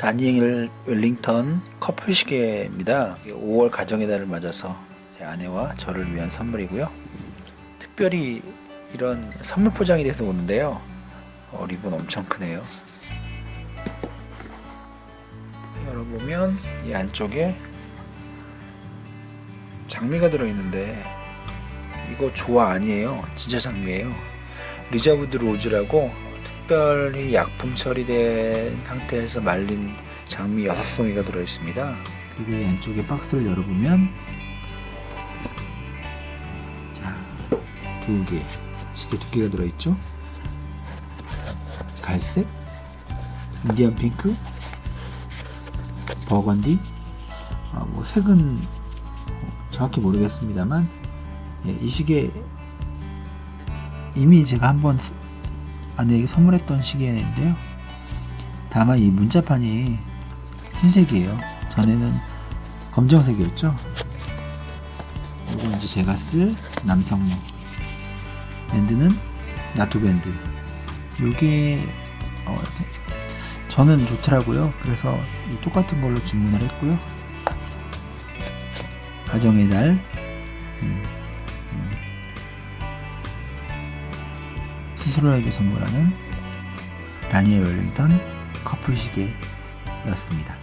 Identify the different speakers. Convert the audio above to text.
Speaker 1: 다니엘 웰링턴 커플 시계입니다. 5월 가정의 달을 맞아서 제 아내와 저를 위한 선물이고요. 특별히 이런 선물 포장이 돼서 오는데요. 어, 리본 엄청 크네요. 열어보면 이 안쪽에 장미가 들어있는데 이거 조화 아니에요. 진짜 장미예요. 리저브드 로즈라고 특별히 약품 처리된 상태에서 말린 장미 6송이가 들어있습니다. 그리고 이 안쪽에 박스를 열어보면 자, 두 개, 시계 두 개가 들어있죠. 갈색, 인디언 핑크, 버건디, 아, 뭐 색은 정확히 모르겠습니다만 예, 이 시계 이미 제가 한번 아내에게 선물했던 시계인데요. 다만 이 문자판이 흰색이에요. 전에는 검정색이었죠. 그리고 이제 제가 쓸 남성용 밴드는 나투 밴드. 이게 어, 저는 좋더라고요. 그래서 이 똑같은 걸로 주문을 했고요. 가정의 날 음, 음. 스스로에게 선물하는 다니엘 웰링턴 커플 시계였습니다.